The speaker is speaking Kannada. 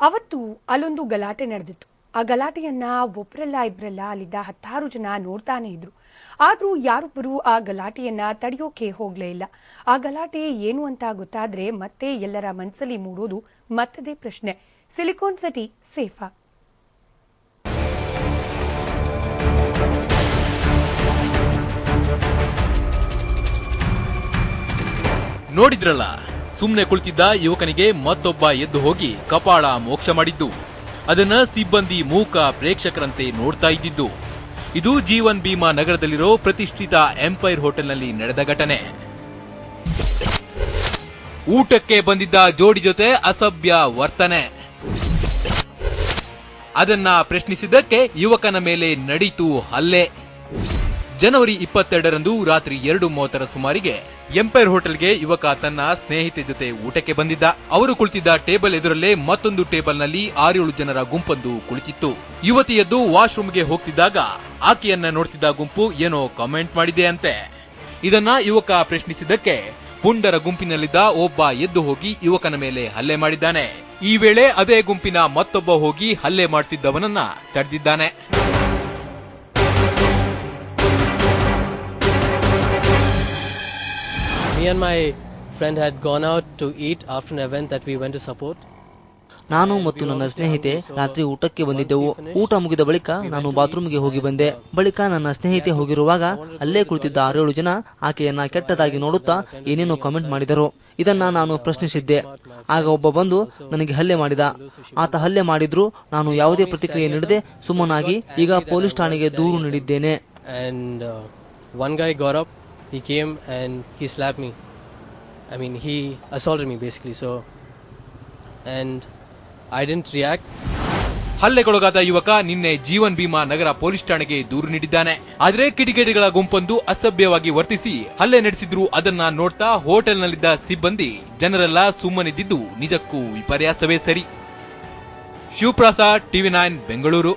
ಅವತ್ತು ಅಲ್ಲೊಂದು ಗಲಾಟೆ ನಡೆದಿತ್ತು. ಆ ಗಲಾಟೆಯನ್ನ ಒಬ್ಬರಲ್ಲ ಇಬ್ಬರಲ್ಲ ಅಲ್ಲಿದ್ದ ಹತ್ತಾರು ಜನ ನೋಡ್ತಾನೆ ಇದ್ರು. ಆದ್ರೂ ಯಾರೊಬ್ಬರು ಆ ಗಲಾಟೆಯನ್ನ ತಡೆಯೋಕೆ ಹೋಗ್ಲೇ ಇಲ್ಲ. ಆ ಗಲಾಟೆ ಏನು ಅಂತ ಗೊತ್ತಾದ್ರೆ ಮತ್ತೆ ಎಲ್ಲರ ಮನಸ್ಸಲ್ಲಿ ಮೂಡೋದು ಮತ್ತದೇ ಪ್ರಶ್ನೆ. ಸಿಲಿಕಾನ್ ಸಿಟಿ ಸೇಫಾ? ನೋಡಿದ್ರಲ್ಲ? ಸುಮ್ನೆ ಕುಳಿತಿದ್ದ ಯುವಕನಿಗೆ ಮತ್ತೊಬ್ಬ ಎದ್ದು ಹೋಗಿ ಕಪಾಳ ಮೋಕ್ಷ ಮಾಡಿದ್ದು. ಅದನ್ನ ಸಿಬ್ಬಂದಿ ಮೂಕ ಪ್ರೇಕ್ಷಕರಂತೆ ನೋಡ್ತಾ ಇದ್ದಿದ್ದು. ಇದು ಜೀವನ್ ಭೀಮಾ ನಗರದಲ್ಲಿರೋ ಪ್ರತಿಷ್ಠಿತ ಎಂಪೈರ್ ಹೋಟೆಲ್ನಲ್ಲಿ ನಡೆದ ಘಟನೆ. ಊಟಕ್ಕೆ ಬಂದಿದ್ದ ಜೋಡಿ ಜೊತೆ ಅಸಭ್ಯ ವರ್ತನೆ. ಅದನ್ನ ಪ್ರಶ್ನಿಸಿದ್ದಕ್ಕೆ ಯುವಕನ ಮೇಲೆ ನಡೀತು ಹಲ್ಲೆ. ಜನವರಿ ಇಪ್ಪತ್ತೆರಡರಂದು ರಾತ್ರಿ ಎರಡು ಮೂವತ್ತರ ಸುಮಾರಿಗೆ ಎಂಪೈರ್ ಹೋಟೆಲ್ಗೆ ಯುವಕ ತನ್ನ ಸ್ನೇಹಿತೆ ಜೊತೆ ಊಟಕ್ಕೆ ಬಂದಿದ್ದ. ಅವರು ಕುಳಿತಿದ್ದ ಟೇಬಲ್ ಎದುರಲ್ಲೇ ಮತ್ತೊಂದು ಟೇಬಲ್ನಲ್ಲಿ ಆರೇಳು ಜನರ ಗುಂಪೊಂದು ಕುಳಿತಿತ್ತು. ಯುವತಿಯದ್ದು ವಾಶ್ರೂಮ್ಗೆ ಹೋಗ್ತಿದ್ದಾಗ ಆಕೆಯನ್ನ ನೋಡ್ತಿದ್ದ ಗುಂಪು ಏನೋ ಕಾಮೆಂಟ್ ಮಾಡಿದೆ ಅಂತೆ. ಇದನ್ನ ಯುವಕ ಪ್ರಶ್ನಿಸಿದ್ದಕ್ಕೆ ಪುಂಡರ ಗುಂಪಿನಲ್ಲಿದ್ದ ಒಬ್ಬ ಎದ್ದು ಹೋಗಿ ಯುವಕನ ಮೇಲೆ ಹಲ್ಲೆ ಮಾಡಿದ್ದಾನೆ. ಈ ವೇಳೆ ಅದೇ ಗುಂಪಿನ ಮತ್ತೊಬ್ಬ ಹೋಗಿ ಹಲ್ಲೆ ಮಾಡ್ತಿದ್ದವನನ್ನ ತಡೆದಿದ್ದಾನೆ. And my friend had gone out to eat after an event that we went to support. ನಾನು ಮತ್ತು ನನ್ನ ಸ್ನೇಹಿತೆ ರಾತ್ರಿ ಊಟಕ್ಕೆ ಬಂದಿದ್ದೆವು. ಊಟ ಮುಗಿದ ಬಳಿಕ ನಾನು ಬಾತ್ರೂಮ್ಗೆ ಹೋಗಿ ಬಂದೆ. ಬಳಿಕ ನನ್ನ ಸ್ನೇಹಿತೆ ಹೋಗಿರುವಾಗ ಅಲ್ಲೇ ಕುಳಿತಿದ್ದ ಆರೇಳು ಜನ ಆಕೆಯನ್ನ ಕೆಟ್ಟದಾಗಿ ನೋಡುತ್ತಾ ಏನೇನೋ ಕಮೆಂಟ್ ಮಾಡಿದರು. ಇದನ್ನ ನಾನು ಪ್ರಶ್ನಿಸಿದ್ದೆ. ಆಗ ಒಬ್ಬ ಬಂದು ನನಗೆ ಹಲ್ಲೆ ಮಾಡಿದ. ಆತ ಹಲ್ಲೆ ಮಾಡಿದ್ರು. ನಾನು ಯಾವುದೇ ಪ್ರತಿಕ್ರಿಯೆ ನೀಡದೆ ಸುಮ್ಮನಾಗಿ ಈಗ ಪೊಲೀಸ್ ಠಾಣೆಗೆ ದೂರು ನೀಡಿದ್ದೇನೆ. He came and he slapped me. I mean, he assaulted me basically. So, and I didn't react. ಹಲ್ಲೆಗೊಳಗಾದ ಯುವಕ ನಿನ್ನೆ ಜೀವನ್ ಭೀಮಾ ನಗರ ಪೊಲೀಸ್ ಠಾಣೆಗೆ ದೂರು ನೀಡಿದ್ದಾನೆ ಆದರೆ ಕಿಡಿಗೇಡಿಗಳ ಗುಂಪೊಂದು ಅಸಭ್ಯವಾಗಿ ವರ್ತಿಸಿ ಹಲ್ಲೆ ನಡೆಸಿದ್ರು ಅದನ್ನ ನೋಡ್ತಾ ಹೋಟೆಲ್ನಲ್ಲಿದ್ದ ಸಿಬ್ಬಂದಿ ಜನರೆಲ್ಲ ಸುಮ್ಮನಿದ್ದಿದ್ದು ನಿಜಕ್ಕೂ ವಿಪರ್ಯಾಸವೇ ಸರಿ ಶಿವಪ್ರಸಾದ್ ಟಿವಿ ನೈನ್ ಬೆಂಗಳೂರು